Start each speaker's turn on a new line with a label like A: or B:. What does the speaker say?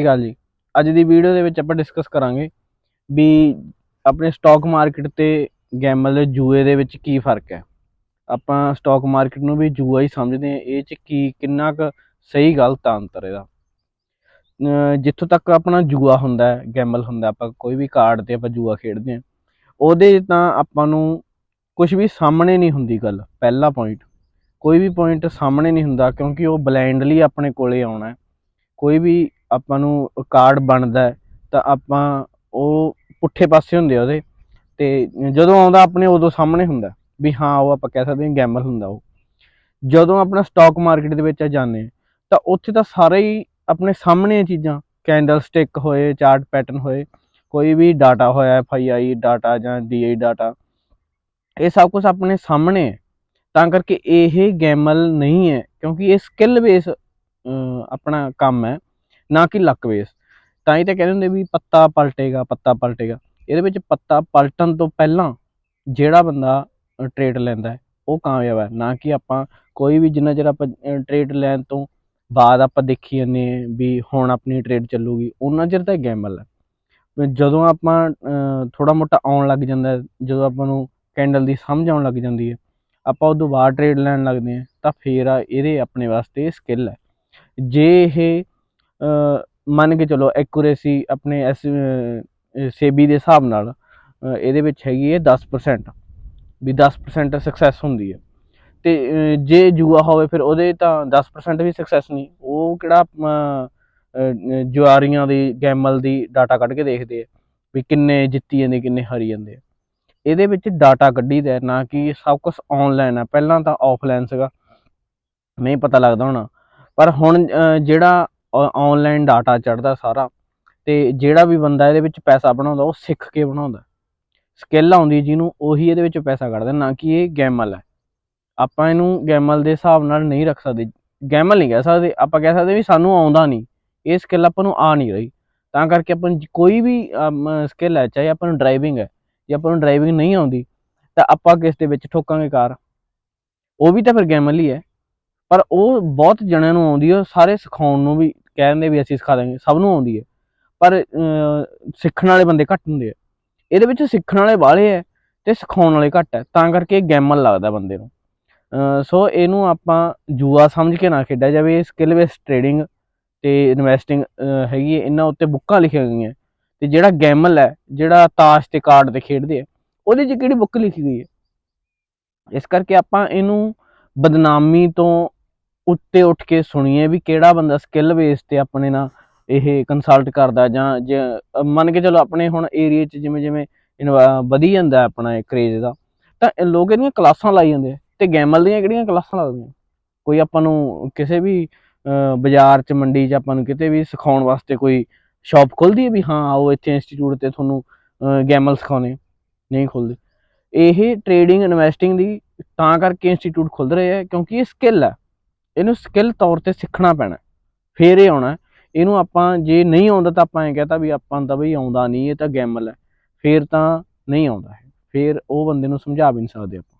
A: ਸਤਿ ਸ਼੍ਰੀ ਅਕਾਲ ਜੀ। ਅੱਜ ਦੀ ਵੀਡੀਓ ਦੇ ਵਿੱਚ ਆਪਾਂ ਡਿਸਕਸ ਕਰਾਂਗੇ ਵੀ ਆਪਣੇ ਸਟਾਕ ਮਾਰਕੀਟ ਤੇ ਗੈਮਲ ਦੇ ਜੂਏ ਦੇ ਵਿੱਚ ਕੀ ਫ਼ਰਕ ਹੈ। ਆਪਾਂ ਸਟਾਕ ਮਾਰਕੀਟ ਨੂੰ ਵੀ ਜੂਆ ਹੀ ਸਮਝਦੇ ਹਾਂ, ਇਹ ਚ ਕੀ, ਕਿੰਨਾ ਕੁ ਸਹੀ ਗਲਤ ਆ ਅੰਤਰ ਇਹਦਾ। ਜਿੱਥੋਂ ਤੱਕ ਆਪਣਾ ਜੂਆ ਹੁੰਦਾ ਹੈ ਗੈਮਲ ਹੁੰਦਾ ਆਪਾਂ ਕੋਈ ਵੀ ਕਾਰਡ ਤੇ ਆਪਾਂ ਜੂਆ ਖੇਡਦੇ ਹਾਂ, ਉਹਦੇ 'ਚ ਤਾਂ ਆਪਾਂ ਨੂੰ ਕੁਝ ਵੀ ਸਾਹਮਣੇ ਨਹੀਂ ਹੁੰਦੀ ਗੱਲ, ਪਹਿਲਾ ਪੁਆਇੰਟ ਕੋਈ ਵੀ ਪੁਆਇੰਟ ਸਾਹਮਣੇ ਨਹੀਂ ਹੁੰਦਾ ਕਿਉਂਕਿ ਉਹ ਬਲਾਈਂਡਲੀ ਆਪਣੇ ਕੋਲੇ ਆਉਣਾ ਕੋਈ ਵੀ ਆਪਾਂ ਨੂੰ ਕਾਰਡ ਬਣਦਾ ਤਾਂ ਆਪਾਂ ਉਹ ਪੁੱਠੇ ਪਾਸੇ ਹੁੰਦੇ ਆ ਉਹਦੇ, ਤੇ ਜਦੋਂ ਆਉਂਦਾ ਆਪਣੇ ਉਦੋਂ ਸਾਹਮਣੇ ਹੁੰਦਾ ਵੀ ਹਾਂ, ਉਹ ਆਪਾਂ ਕਹਿ ਸਕਦੇ ਹਾਂ ਗੈਮਲ ਹੁੰਦਾ ਉਹ। ਜਦੋਂ ਆਪਣਾ ਸਟਾਕ ਮਾਰਕੀਟ ਦੇ ਵਿੱਚ ਜਾਂਦੇ ਤਾਂ ਉੱਥੇ ਤਾਂ ਸਾਰੇ ਹੀ ਆਪਣੇ ਸਾਹਮਣੇ ਚੀਜ਼ਾਂ ਕੈਂਡਲ ਸਟਿਕ ਹੋਏ ਚਾਰਟ ਪੈਟਰਨ ਹੋਏ, ਕੋਈ ਵੀ ਡਾਟਾ ਹੋਇਆ ਐਫ ਆਈ ਆਈ ਡਾਟਾ ਜਾਂ ਡੀ ਆਈ ਡਾਟਾ ਇਹ ਸਭ ਕੁਝ ਆਪਣੇ ਸਾਹਮਣੇ ਹੈ। ਤਾਂ ਕਰਕੇ ਇਹ ਗੈਮਲ ਨਹੀਂ ਹੈ, ਕਿਉਂਕਿ ਇਹ ਸਕਿੱਲ ਬੇਸ ਆਪਣਾ ਕੰਮ ਹੈ। ਨਾ ਕਿ ਲੱਕ ਬੇਸ ਤਾਂ ਹੀ ਤਾਂ ਕਹਿੰਦੇ ਹੁੰਦੇ ਵੀ ਪੱਤਾ ਪਲਟੇਗਾ ਪੱਤਾ ਪਲਟੇਗਾ। ਇਹਦੇ ਵਿੱਚ ਪੱਤਾ ਪਲਟਣ ਤੋਂ ਪਹਿਲਾਂ ਜਿਹੜਾ ਬੰਦਾ ਟ੍ਰੇਡ ਲੈਂਦਾ ਉਹ ਕਾਮਯਾਬ ਹੈ। ਨਾ ਕਿ ਆਪਾਂ ਕੋਈ ਵੀ ਜਿੰਨਾ ਚਿਰ ਆਪਾਂ ਟ੍ਰੇਡ ਲੈਣ ਤੋਂ ਬਾਅਦ ਆਪਾਂ ਦੇਖੀ ਜਾਂਦੇ ਹਾਂ ਵੀ ਹੁਣ ਆਪਣੀ ਟ੍ਰੇਡ ਚੱਲੂਗੀ, ਉਹਨਾਂ ਚਿਰ ਤਾਂ ਗੈਮਲ ਹੈ। ਜਦੋਂ ਆਪਾਂ ਥੋੜਾ ਮੋਟਾ ਆਉਣ ਲੱਗ ਜਾਂਦਾ ਜਦੋਂ ਆਪਾਂ ਨੂੰ ਕੈਂਡਲ ਦੀ ਸਮਝ ਆਉਣ ਲੱਗ ਜਾਂਦੀ ਹੈ, ਆਪਾਂ ਉਦੋਂ ਬਾਅਦ ਟ੍ਰੇਡ ਲੈਣ ਲੱਗਦੇ ਹਾਂ, ਤਾਂ ਫੇਰ ਆ ਇਹਦੇ ਆਪਣੇ ਵਾਸਤੇ ਸਕਿੱਲ ਹੈ। ਜੇ ਇਹ ਮੰਨ ਕੇ ਚਲੋ ਐਕੂਰੇਸੀ ਆਪਣੇ ਐਸ ਸੇਬੀ ਦੇ ਹਿਸਾਬ ਨਾਲ ਇਹਦੇ ਵਿੱਚ ਹੈਗੀ ਹੈ 10% ਵੀ 10% ਸਕਸੈਸ ਹੁੰਦੀ ਹੈ। ਤੇ ਜੇ ਜੂਆ ਹੋਵੇ ਫਿਰ ਉਹਦੇ ਤਾਂ 10% ਵੀ ਸਕਸੈਸ ਨਹੀਂ। ਉਹ ਕਿਹੜਾ ਜੁਆਰੀਆਂ ਦੀ, ਗੈਮਲ ਦੀ ਡਾਟਾ ਕੱਢ ਕੇ ਦੇਖਦੇ ਆ, ਵੀ ਕਿੰਨੇ ਜਿੱਤੀ ਜਾਂਦੇ, ਕਿੰਨੇ ਹਾਰੀ ਜਾਂਦੇ ਇਹਦੇ ਵਿੱਚ ਡਾਟਾ ਕੱਢੀ ਦਾ ਨਾ ਕਿ ਸਭ ਕੁਝ ਆਨਲਾਈਨ ਹੈ ਪਹਿਲਾਂ ਤਾਂ ਆਫਲਾਈਨ ਸੀਗਾ। ਨਹੀਂ ਪਤਾ ਲੱਗਦਾ ਹੋਣਾ। ਪਰ ਹੁਣ ਜਿਹੜਾ ਆਨਲਾਈਨ ਡਾਟਾ ਚੜਦਾ ਸਾਰਾ ਤੇ ਜਿਹੜਾ ਵੀ ਬੰਦਾ ਇਹਦੇ ਵਿੱਚ ਪੈਸਾ ਬਣਾਉਂਦਾ ਉਹ ਸਿੱਖ ਕੇ ਬਣਾਉਂਦਾ। ਸਕਿੱਲ ਆਉਂਦੀ ਜਿਹਨੂੰ ਉਹੀ ਇਹਦੇ ਵਿੱਚ ਪੈਸਾ ਕੱਢਦਾ, ਨਾ ਕਿ ਇਹ ਗੈਮਲ ਹੈ। ਆਪਾਂ ਇਹਨੂੰ ਗੈਮਲ ਦੇ ਹਿਸਾਬ ਨਾਲ ਨਹੀਂ ਰੱਖ ਸਕਦੇ। ਗੈਮਲ ਨਹੀਂ ਕਹਿ ਸਕਦੇ, ਆਪਾਂ ਕਹਿ ਸਕਦੇ ਵੀ ਸਾਨੂੰ ਆਉਂਦਾ ਨਹੀਂ। ਇਹ ਸਕਿੱਲ ਆਪਾਂ ਨੂੰ ਆ ਨਹੀਂ ਰਹੀ। ਤਾਂ ਕਰਕੇ ਆਪਾਂ ਨੂੰ ਕੋਈ ਵੀ ਸਕਿੱਲ ਹੈ, ਚਾਹੇ ਆਪਾਂ ਨੂੰ ਡਰਾਈਵਿੰਗ ਹੈ, ਜੇ ਆਪਾਂ ਨੂੰ ਡਰਾਈਵਿੰਗ ਨਹੀਂ ਆਉਂਦੀ, ਤਾਂ ਆਪਾਂ ਕਿਸ ਦੇ ਵਿੱਚ ਠੋਕਾਂਗੇ ਕਾਰ? ਉਹ ਵੀ ਤਾਂ ਫਿਰ ਗੈਮਲ ਹੀ ਹੈ। ਪਰ ਉਹ ਬਹੁਤ ਜਣਿਆਂ ਨੂੰ ਆਉਂਦੀ ਹੈ ਉਹ ਸਾਰੇ ਸਿਖਾਉਣ ਨੂੰ ਵੀ ਕਹਿੰਦੇ ਵੀ ਅਸੀਂ ਸਿਖਾ ਦਾਂਗੇ ਸਭ ਨੂੰ ਆਉਂਦੀ ਹੈ ਪਰ ਸਿੱਖਣ ਵਾਲੇ ਬੰਦੇ ਘੱਟ ਹੁੰਦੇ ਆ। ਇਹਦੇ ਵਿੱਚ ਸਿੱਖਣ ਵਾਲੇ ਬਾਹਲੇ ਹੈ ਤੇ ਸਿਖਾਉਣ ਵਾਲੇ ਘੱਟ ਹੈ ਤਾਂ ਕਰਕੇ ਗੈਮਲ ਲੱਗਦਾ ਬੰਦੇ ਨੂੰ। ਸੋ ਇਹਨੂੰ ਆਪਾਂ ਜੂਆ ਸਮਝ ਕੇ ਨਾ ਖੇਡਿਆ ਜਾਵੇ, ਇਹ ਸਕਿੱਲ ਬੇਸ ਟ੍ਰੇਡਿੰਗ ਤੇ ਇਨਵੈਸਟਿੰਗ ਹੈਗੀ ਹੈ ਇਹਨਾਂ ਉੱਤੇ ਬੁੱਕਾਂ ਲਿਖੀਆਂ ਗਈਆਂ। ਤੇ ਜਿਹੜਾ ਗੈਮਲ ਹੈ ਜਿਹੜਾ ਤਾਸ਼ ਤੇ ਕਾਰਡ ਤੇ ਖੇਡਦੇ ਆ, ਉਹਦੇ 'ਚ ਕਿਹੜੀ ਬੁੱਕ ਲਿਖੀ ਗਈ ਹੈ ਇਸ ਕਰਕੇ ਆਪਾਂ ਇਹਨੂੰ ਬਦਨਾਮੀ ਤੋਂ ਉੱਤੇ ਉੱਠ ਕੇ ਸੁਣੀਏ ਵੀ ਕਿਹੜਾ ਬੰਦਾ ਸਕਿੱਲ ਬੇਸ ਤੇ ਆਪਣੇ ਨਾਲ ਇਹ ਕੰਸਲਟ ਕਰਦਾ ਜਾਂ ਜੇ ਮੰਨ ਕੇ ਚਲੋ ਆਪਣੇ ਹੁਣ ਏਰੀਆ 'ਚ ਜਿਵੇਂ ਜਿਵੇਂ ਇਨਵਾ- ਵਧੀ ਜਾਂਦਾ ਆਪਣਾ ਇਹ ਕਰੇਜ ਦਾ, ਤਾਂ ਲੋਕ ਇਹਦੀਆਂ ਕਲਾਸਾਂ ਲਾਈ ਜਾਂਦੇ ਆ ਤੇ ਗੈਮਲ ਦੀਆਂ ਕਿਹੜੀਆਂ ਕਲਾਸਾਂ ਲੱਗਦੀਆਂ? ਕੋਈ ਆਪਾਂ ਨੂੰ ਕਿਸੇ ਵੀ ਬਾਜ਼ਾਰ 'ਚ ਮੰਡੀ 'ਚ ਆਪਾਂ ਨੂੰ ਕਿਤੇ ਵੀ ਸਿਖਾਉਣ ਵਾਸਤੇ ਕੋਈ ਸ਼ਾਪ ਖੁੱਲਦੀ ਹੈ ਵੀ ਹਾਂ, ਆਓ ਇੱਥੇ ਇੰਸਟੀਚਿਊਟ ਤੇ ਤੁਹਾਨੂੰ ਗੈਮਲ ਸਿਖਾਉਣੇ ਨਹੀਂ ਖੁੱਲਦੇ। ਇਹ ਟ੍ਰੇਡਿੰਗ ਇਨਵੈਸਟਿੰਗ ਦੀ ਤਾਂ ਕਰਕੇ ਇੰਸਟੀਚਿਊਟ ਖੁੱਲ ਰਹੇ ਆ ਕਿਉਂਕਿ ਇਹ ਸਕਿੱਲ ਹੈ ਇਹਨੂੰ ਸਕਿੱਲ ਤੌਰ ਤੇ ਸਿੱਖਣਾ ਪੈਣਾ ਫੇਰ ਇਹ ਆਉਣਾ ਇਹਨੂੰ ਆਪਾਂ ਜੇ ਨਹੀਂ ਆਉਂਦਾ ਤਾਂ ਆਪਾਂ ਐਂ ਕਹਤਾ ਵੀ ਆਪਾਂ ਤਾਂ ਬਈ ਆਉਂਦਾ ਨਹੀਂ, ਇਹ ਤਾਂ ਗੈਮਲ ਹੈ। ਫੇਰ ਤਾਂ ਨਹੀਂ ਆਉਂਦਾ ਹੈ ਫੇਰ ਉਹ ਬੰਦੇ ਨੂੰ ਸਮਝਾ ਵੀ ਨਹੀਂ ਸਕਦੇ ਆਪਾਂ।